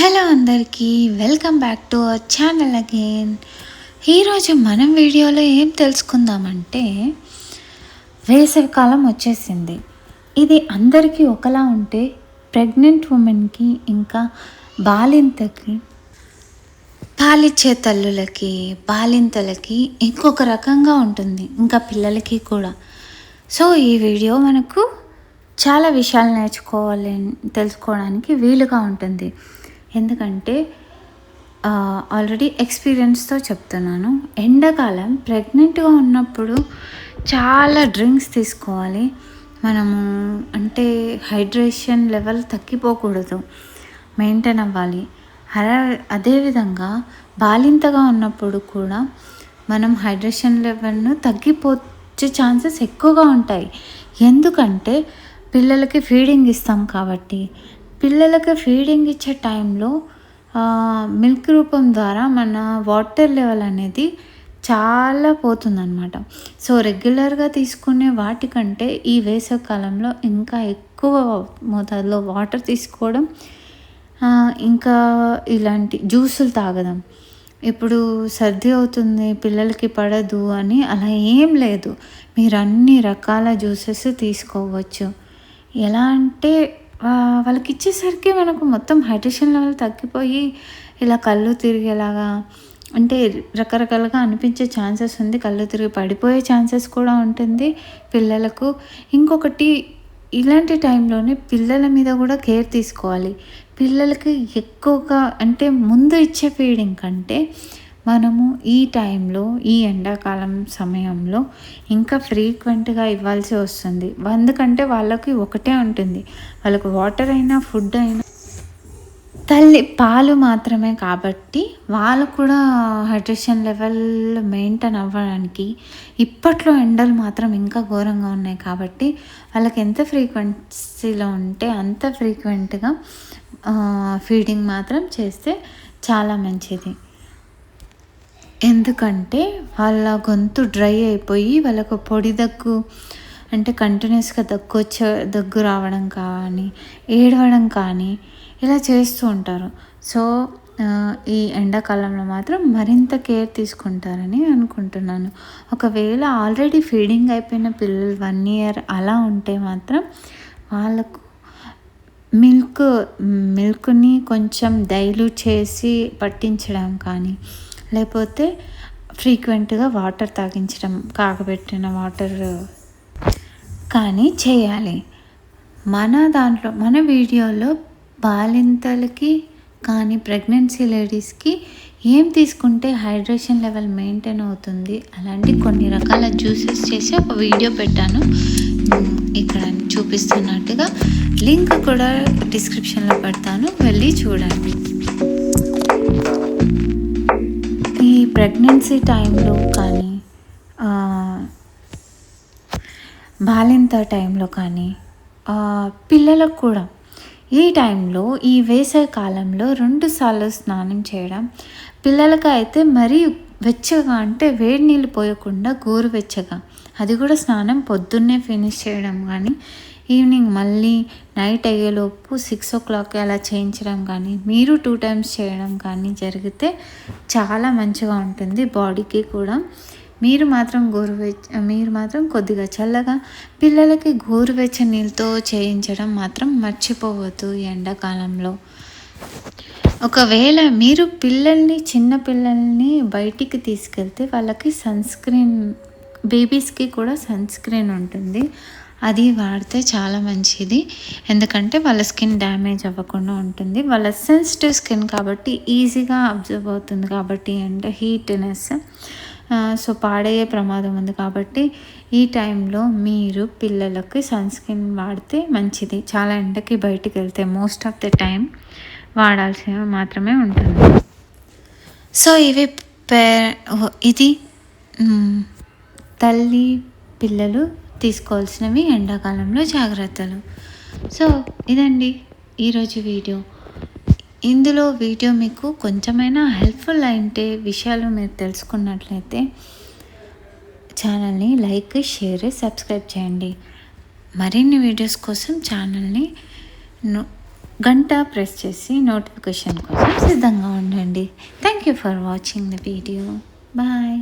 Hello అందరికీ welcome back to our channel again. ఈరోజు మనం వీడియోలో ఏం తెలుసుకుందామంటే వేసవికాలం వచ్చేసింది. ఇది అందరికీ ఒకలా ఉంటే ప్రెగ్నెంట్ ఉమెన్కి ఇంకా బాలింతకి పాలిచ్చే తల్లులకి బాలింతలకి ఇంకొక రకంగా ఉంటుంది ఇంకా పిల్లలకి కూడా. సో ఈ వీడియో మనకు చాలా విషయాలు నేర్చుకోవాలి తెలుసుకోవడానికి వీలుగా ఉంటుంది. ఎందుకంటే ఆల్రెడీ ఎక్స్పీరియన్స్తో చెప్తున్నాను. ఎండాకాలం ప్రెగ్నెంట్గా ఉన్నప్పుడు చాలా డ్రింక్స్ తీసుకోవాలి. మనము అంటే హైడ్రేషన్ లెవెల్ తగ్గిపోకూడదు. మెయింటైన్ అవ్వాలి. అలా అదేవిధంగా బాలింతగా ఉన్నప్పుడు కూడా మనం హైడ్రేషన్ లెవెల్ను తగ్గిపోచ్చే ఛాన్సెస్ ఎక్కువగా ఉంటాయి. ఎందుకంటే పిల్లలకి ఫీడింగ్ ఇస్తాం కాబట్టి. పిల్లలకి ఫీడింగ్ ఇచ్చే టైంలో మిల్క్ రూపం ద్వారా మన వాటర్ లెవెల్ అనేది చాలా పోతుందన్నమాట. సో రెగ్యులర్గా తీసుకునే వాటికంటే ఈ వేసవికాలంలో ఇంకా ఎక్కువ మోతాదులో వాటర్ తీసుకోవడం ఇంకా ఇలాంటి జ్యూసులు తాగడం. ఇప్పుడు సర్ది అవుతుంది పిల్లలకి పడదు అని అలా ఏం లేదు. మీరు అన్ని రకాల జ్యూసెస్ తీసుకోవచ్చు. ఎలా అంటే వాళ్ళకి ఇచ్చేసరికి మనకు మొత్తం హైడ్రేషన్ లెవెల్ తగ్గిపోయి ఇలా కళ్ళు తిరిగేలాగా అంటే రకరకాలుగా అనిపించే ఛాన్సెస్ ఉంది. కళ్ళు తిరిగి పడిపోయే ఛాన్సెస్ కూడా ఉంటుంది పిల్లలకు. ఇంకొకటి ఇలాంటి టైంలోనే పిల్లల మీద కూడా కేర్ తీసుకోవాలి. పిల్లలకి ఎక్కువగా అంటే ముందు ఇచ్చే ఫీడింగ్ కంటే మనము ఈ టైంలో ఈ ఎండాకాలం సమయంలో ఇంకా ఫ్రీక్వెంట్గా ఇవ్వాల్సి వస్తుంది. ఎందుకంటే వాళ్ళకి ఒకటే ఉంటుంది. వాళ్ళకు వాటర్ అయినా ఫుడ్ అయినా. తల్లి పాలు మాత్రమే కాబట్టి వాళ్ళు కూడా హైడ్రేషన్ లెవెల్ మెయింటైన్ అవ్వడానికి ఇప్పట్లో ఎండలు మాత్రం ఇంకా ఘోరంగా ఉన్నాయి కాబట్టి వాళ్ళకి ఎంత ఫ్రీక్వెన్సీలో ఉంటే అంత ఫ్రీక్వెంట్గా ఫీడింగ్ మాత్రం చేస్తే చాలా మంచిది. ఎందుకంటే వాళ్ళ గొంతు డ్రై అయిపోయి వాళ్ళకు పొడి దగ్గు అంటే కంటిన్యూస్గా దగ్గు వచ్చే దగ్గు రావడం కానీ ఏడవడం కానీ ఇలా చేస్తూ ఉంటారు. సో ఈ ఎండాకాలంలో మాత్రం మరింత కేర్ తీసుకుంటారని అనుకుంటున్నాను. ఒకవేళ ఆల్రెడీ ఫీడింగ్ అయిపోయిన పిల్లలు వన్ ఇయర్ అలా ఉంటే మాత్రం వాళ్ళకు మిల్క్ మిల్క్ని కొంచెం డైల్యూట్ చేసి పట్టించడం కానీ లేకపోతే ఫ్రీక్వెంట్గా వాటర్ తాగించడం కాగబెట్టిన వాటర్ కానీ చేయాలి. మన దాంట్లో మన వీడియోలో బాలింతలకి కానీ ప్రెగ్నెన్సీ లేడీస్కి ఏం తీసుకుంటే హైడ్రేషన్ లెవెల్ మెయింటైన్ అవుతుంది అలాంటి కొన్ని రకాల జ్యూసెస్ చేసి ఒక వీడియో పెట్టాను. ఇక్కడ చూపిస్తున్నట్టుగా లింక్ కూడా డిస్క్రిప్షన్లో పెడతాను. వెళ్ళి చూడండి. ప్రెగ్నెన్సీ టైంలో కానీ బాలింత టైంలో కానీ పిల్లలకు కూడా ఈ టైంలో ఈ వేసవి కాలంలో రెండుసార్లు స్నానం చేయడం పిల్లలకి అయితే మరీ వెచ్చగా అంటే వేడి నీళ్ళు పోయకుండా గోరువెచ్చగా అది కూడా స్నానం పొద్దున్నే ఫినిష్ చేయడం కానీ ఈవినింగ్ మళ్ళీ నైట్ అయ్యేలోపు సిక్స్ ఓ క్లాక్ అలా చేయించడం కానీ మీరు టూ టైమ్స్ చేయడం కానీ జరిగితే చాలా మంచిగా ఉంటుంది బాడీకి కూడా. మీరు మాత్రం గోరువెచ్చ మీరు మాత్రం కొద్దిగా చల్లగా పిల్లలకి గోరువెచ్చ నీళ్ళతో చేయించడం మాత్రం మర్చిపోవద్దు ఎండాకాలంలో. ఒకవేళ మీరు పిల్లల్ని చిన్న పిల్లల్ని బయటికి తీసుకెళ్తే వాళ్ళకి సన్ స్క్రీన్ బేబీస్కి కూడా సన్ స్క్రీన్ ఉంటుంది. అది వాడితే చాలా మంచిది. ఎందుకంటే వాళ్ళ స్కిన్ డ్యామేజ్ అవ్వకుండా ఉంటుంది. వాళ్ళ సెన్సిటివ్ స్కిన్ కాబట్టి ఈజీగా అబ్జర్వ్ అవుతుంది కాబట్టి అంటే హీట్నెస్. సో పాడయ్యే ప్రమాదం ఉంది కాబట్టి ఈ టైంలో మీరు పిల్లలకి సన్ స్క్రీన్ వాడితే మంచిది. చాలా ఎండకి బయటికి వెళ్తే మోస్ట్ ఆఫ్ ద టైం వాడాల్సి మాత్రమే ఉంటుంది. సో ఇవి పే ఇది తల్లి పిల్లలు తీసుకోవాల్సినవి ఎండాకాలంలో జాగ్రత్తలు. సో ఇదండి ఈరోజు వీడియో. ఇందులో వీడియో మీకు కొంచెమైనా హెల్ప్ఫుల్ అయింటే విషయాలు మీరు తెలుసుకున్నట్లయితే ఛానల్ని లైక్ షేర్ సబ్స్క్రైబ్ చేయండి. మరిన్ని వీడియోస్ కోసం ఛానల్ని గంట ప్రెస్ చేసి నోటిఫికేషన్ కోసం సిద్ధంగా ఉండండి. Thank you for watching the video. Bye.